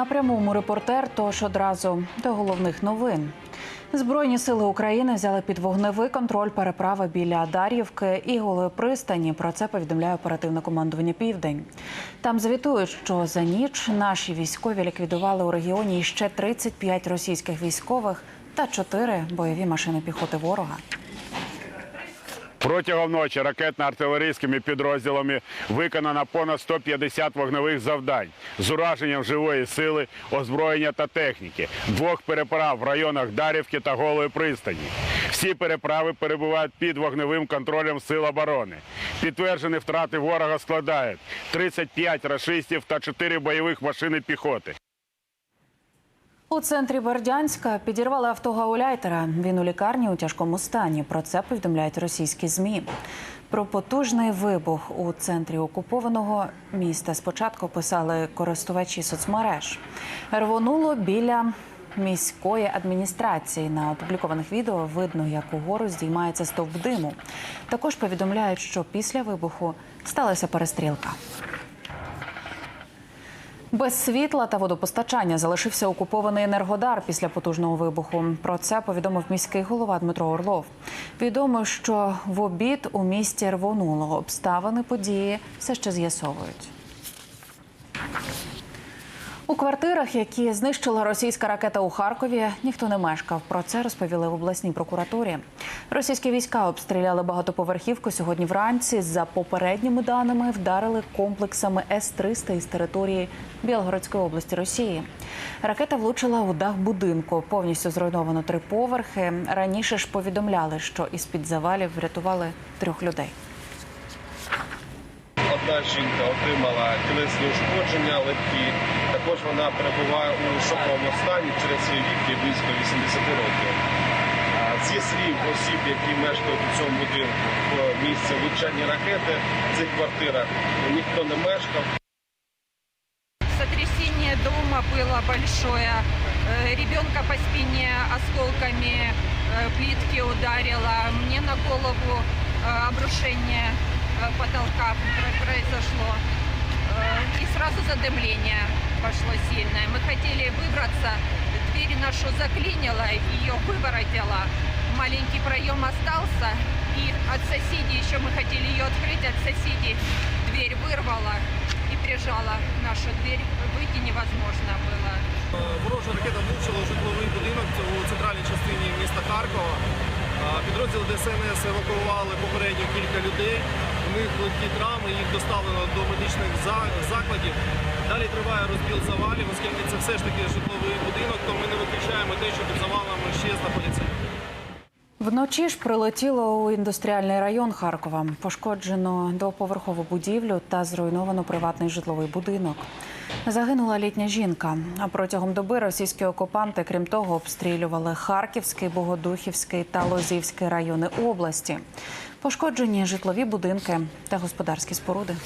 На прямому репортер, тож одразу до головних новин. Збройні сили України взяли під вогневий контроль переправи біля Дар'ївки і Голої пристані. Про це повідомляє оперативне командування Південь. Там звітують, що за ніч наші військові ліквідували у регіоні ще 35 російських військових та 4 бойові машини піхоти ворога. Протягом ночі ракетно-артилерійськими підрозділами виконано понад 150 вогневих завдань з ураженням живої сили, озброєння та техніки, двох переправ в районах Дарівки та Голої пристані. Всі переправи перебувають під вогневим контролем сил оборони. Підтверджені втрати ворога складають 35 рашистів та 4 бойових машини піхоти. У центрі Бердянська підірвали авто гауляйтера. Він у лікарні у тяжкому стані. Про це повідомляють російські змі. Про потужний вибух у центрі окупованого міста спочатку писали користувачі соцмереж. Рвонуло біля міської адміністрації. На опублікованих відео видно, як угору здіймається стовп диму. Також повідомляють, що після вибуху сталася перестрілка. Без світла та водопостачання залишився окупований енергодар після потужного вибуху. Про це повідомив міський голова Дмитро Орлов. Відомо, що в обід у місті рвонуло. Обставини події все ще з'ясовують. У квартирах, які знищила російська ракета у Харкові, ніхто не мешкав. Про це розповіли в обласній прокуратурі. Російські війська обстріляли багатоповерхівку сьогодні вранці. За попередніми даними вдарили комплексами С-300 із території Білгородської області Росії. Ракета влучила у дах будинку. Повністю зруйновано три поверхи. Раніше ж повідомляли, що із під завалів врятували трьох людей Одна жінка отримала тілесні ушкодження легкі. Також вона перебуває у шоковому стані через свій вік і близько 80 років. А Зі слів осіб, які мешкають у цьому будинку в місці влучання ракети, в цих квартирах ніхто не мешкав. Сотрясение дома было большое. Э, Ребенка по спине осколками э, плитки ударило. Мне на голову э, обрушение э, потолка пр- произошло. Э, И сразу задымление пошло сильное. Мы хотели выбраться, дверь нашу заклинило, ее выворотило. Маленький проем остался, и от соседей еще мы хотели ее открыть, от соседей дверь вырвала и прижала нашу дверь. Выйти невозможно было. Ворожа ракета влучила у житловий будинок у центральній частині міста Харкова. А, Підрозділ ДСНС евакуювали попередньо кілька людей. Них легкі травми, їх доставлено до медичних за- закладів. Далі триває розбіл завалів, оскільки це все ж таки житловий будинок, то ми не виключаємо те, що під завалами ще знаходяться Вночі ж прилетіло у індустріальний район Харкова. Пошкоджено двоповерхову будівлю та зруйновано приватний житловий будинок. Загинула літня жінка. А протягом доби російські окупанти, крім того, обстрілювали Харківський, Богодухівський та Лозівський райони області. Пошкоджені житлові будинки та господарські споруди.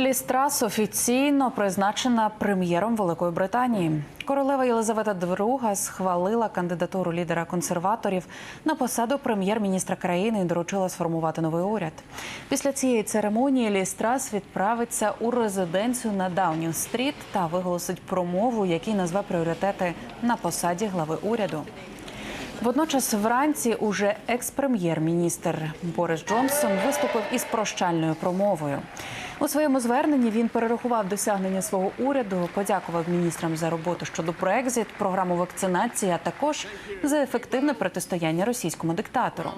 Лістрас офіційно призначена прем'єром Великої Британії. Королева Єлизавета II схвалила кандидатуру лідера консерваторів на посаду прем'єр-міністра країни і доручила сформувати новий уряд. Після цієї церемонії Лістрас відправиться у резиденцію на Даунінг-стріт та виголосить промову, який назве пріоритети на посаді глави уряду. Водночас вранці уже екс-прем'єр-міністр Борис Джонсон виступив із прощальною промовою. У своєму зверненні він перерахував досягнення свого уряду, подякував міністрам за роботу щодо Брекзит, програму вакцинації, а також за ефективне протистояння російському диктатору.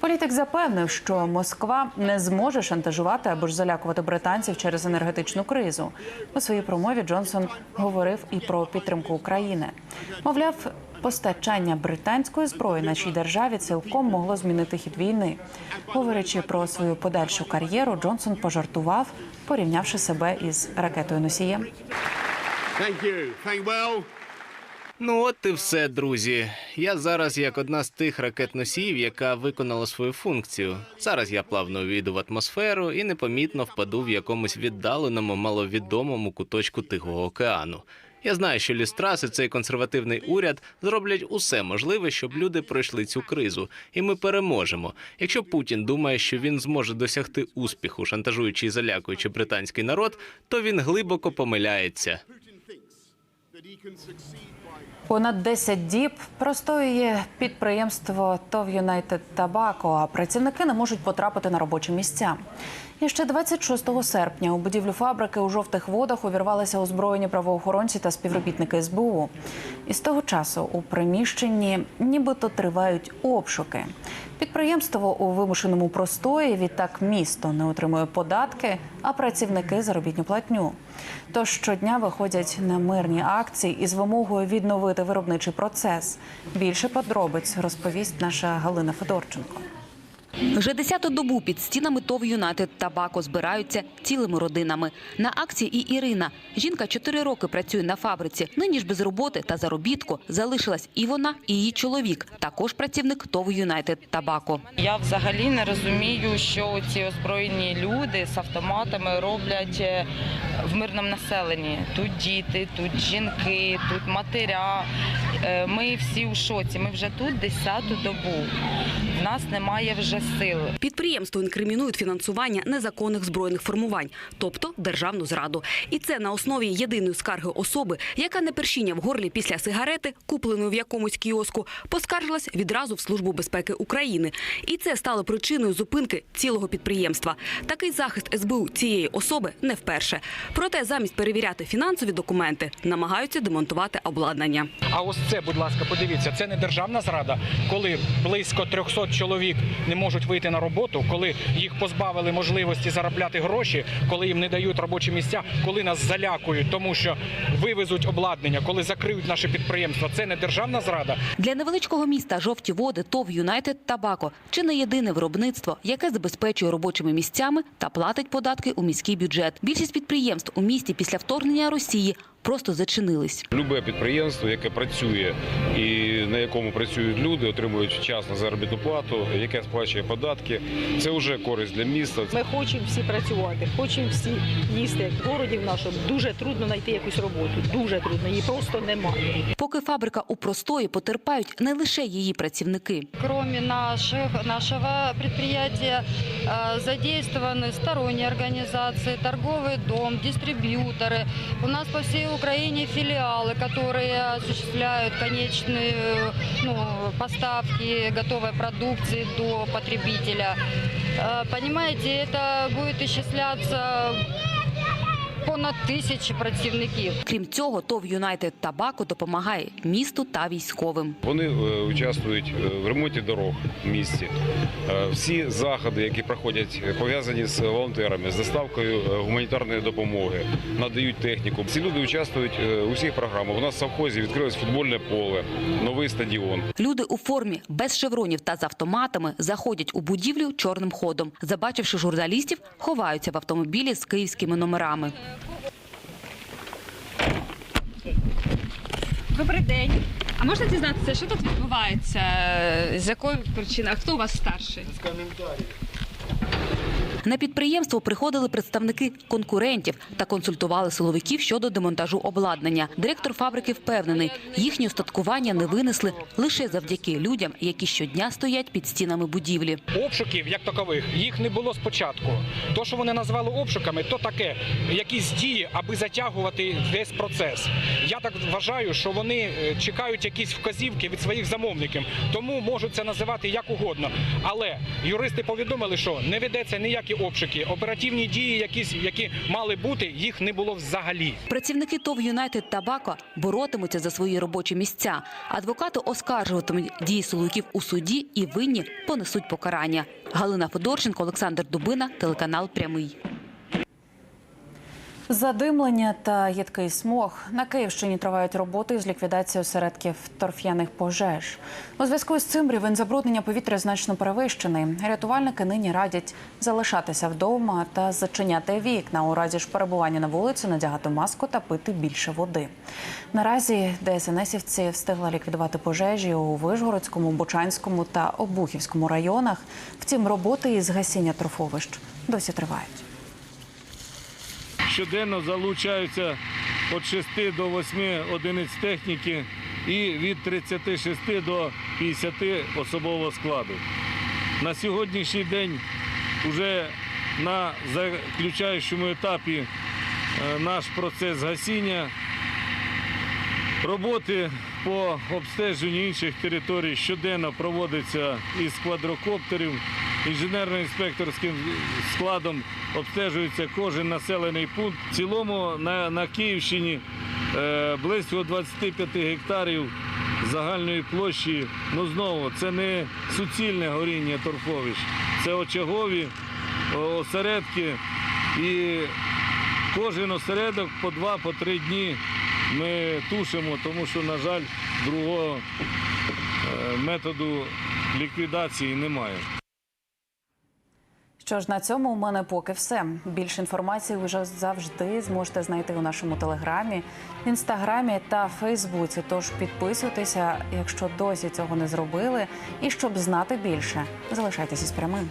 Політик запевнив, що Москва не зможе шантажувати або ж залякувати британців через енергетичну кризу. У своїй промові Джонсон говорив і про підтримку України. Мовляв, Постачання британської зброї нашій державі цілком могло змінити хід війни. Говорячи про свою подальшу кар'єру, Джонсон пожартував, порівнявши себе із ракетою носієм. Ну от і все, друзі. Я зараз як одна з тих ракет-носіїв, яка виконала свою функцію. Зараз я плавно увійду в атмосферу і непомітно впаду в якомусь віддаленому, маловідомому куточку Тихого океану. Я знаю, що Лістрас і цей консервативний уряд зроблять усе можливе, щоб люди пройшли цю кризу, і ми переможемо. Якщо Путін думає, що він зможе досягти успіху, шантажуючи і залякуючи британський народ, то він глибоко помиляється. Понад 10 діб простоює підприємство ТОВ Юнайтед Табако, а працівники не можуть потрапити на робочі місця. І ще 26 серпня у будівлю фабрики у жовтих водах увірвалися озброєні правоохоронці та співробітники СБУ. І з того часу у приміщенні нібито тривають обшуки. Підприємство у вимушеному простої, відтак місто не отримує податки, а працівники заробітну платню. Тож щодня виходять на мирні акції із вимогою відновити виробничий процес. Більше подробиць розповість наша Галина Федорченко. Вже десяту добу під стінами ТОВ Юнайтед Табако збираються цілими родинами. На акції і Ірина. Жінка чотири роки працює на фабриці. Нині ж без роботи та заробітку залишилась і вона, і її чоловік, також працівник ТОВ Юнайтед Табако. Я взагалі не розумію, що ці озброєні люди з автоматами роблять е, в мирному населенні. Тут діти, тут жінки, тут матеря. Е, Ми всі у шоці. Ми вже тут десяту добу. В нас немає вже сил. Підприємство інкримінують фінансування незаконних збройних формувань, тобто державну зраду. І це на основі єдиної скарги особи, яка не першіння в горлі після сигарети, купленої в якомусь кіоску, поскаржилась відразу в Службу безпеки України. І це стало причиною зупинки цілого підприємства. Такий захист СБУ цієї особи не вперше. Проте замість перевіряти фінансові документи намагаються демонтувати обладнання. А ось це, будь ласка, подивіться, це не державна зрада, коли близько 300 чоловік не можуть вийти на роботу, коли їх позбавили можливості заробляти гроші, коли їм не дають робочі місця, коли нас залякують, тому що вивезуть обладнання, коли закриють наше підприємство. Це не державна зрада. Для невеличкого міста жовті води ТОВ Юнайтед Табако чи не єдине виробництво, яке забезпечує робочими місцями та платить податки у міський бюджет. Більшість підприємств у місті після вторгнення Росії просто зачинились. Любе підприємство, яке працює і на якому працюють люди, отримують вчасно заробітну плату, яке сплачує податки, це вже користь для міста. Ми хочемо всі працювати, хочемо всі їсти. В городі в нашому дуже трудно знайти якусь роботу. Дуже трудно, її просто немає. Поки фабрика у простої потерпають не лише її працівники. Кроме наших, нашего предприятия э, задействованы сторонние организации, торговый дом, дистрибьюторы. У нас по всей Украине филиалы, которые осуществляют конечные э, ну, поставки готовой продукции до потребителя. Э, Понимаете, это будет исчисляться понад тисячі працівників. Крім цього, ТОВ Юнайтед Табако допомагає місту та військовим. Вони е, участвують е, в ремонті дорог в місті. Е, Всі заходи, які проходять, пов'язані з волонтерами, з доставкою гуманітарної допомоги, надають техніку. Ці люди участвують у всіх програмах. У нас в совхозі відкрилось футбольне поле, новий стадіон. Люди у формі без шевронів та з автоматами заходять у будівлю чорним ходом. Забачивши журналістів, ховаються в автомобілі з київськими номерами. Добрий день. А можна дізнатися, що тут відбувається? З якої причини? А хто у вас старший? На підприємство приходили представники конкурентів та консультували силовиків щодо демонтажу обладнання. Директор фабрики впевнений, їхнє устаткування не винесли лише завдяки людям, які щодня стоять під стінами будівлі. Обшуків як такових їх не було спочатку. То, що вони назвали обшуками, то таке якісь дії, аби затягувати весь процес. Я так вважаю, що вони е, чекають якісь вказівки від своїх замовників, тому можуть це називати як угодно. Але юристи повідомили, що не ведеться ніякі обшуки. Оперативні дії, якісь які мали бути, їх не було взагалі. Працівники ТОВ Юнайтед Табако боротимуться за свої робочі місця. Адвокати оскаржуватимуть дії силовиків у суді і винні понесуть покарання. Галина Федорченко, Олександр Дубина, телеканал Прямий. Задимлення та їдкий смог на Київщині тривають роботи з ліквідацією осередків торф'яних пожеж. У зв'язку з цим рівень забруднення повітря значно перевищений. Рятувальники нині радять залишатися вдома та зачиняти вікна. У разі ж перебування на вулиці надягати маску та пити більше води. Наразі ДСНСівці встигли ліквідувати пожежі у Вишгородському, Бучанському та Обухівському районах. Втім, роботи із гасіння торфовищ досі тривають. Щоденно залучаються від 6 до 8 одиниць техніки і від 36 до 50 особового складу. На сьогоднішній день вже на заключаючому етапі е, наш процес гасіння. Роботи по обстеженню інших територій щоденно проводиться із квадрокоптерів. Інженерно-інспекторським складом обстежується кожен населений пункт. В цілому на, на Київщині е, близько 25 гектарів загальної площі. Ну знову це не суцільне горіння торфовищ, це очагові осередки. І кожен осередок по два, по три дні ми тушимо, тому що, на жаль, другого е, методу ліквідації немає. Що ж на цьому у мене поки все. Більше інформації ви завжди зможете знайти у нашому телеграмі, інстаграмі та Фейсбуці. Тож підписуйтеся, якщо досі цього не зробили. І щоб знати більше, залишайтеся з прямим.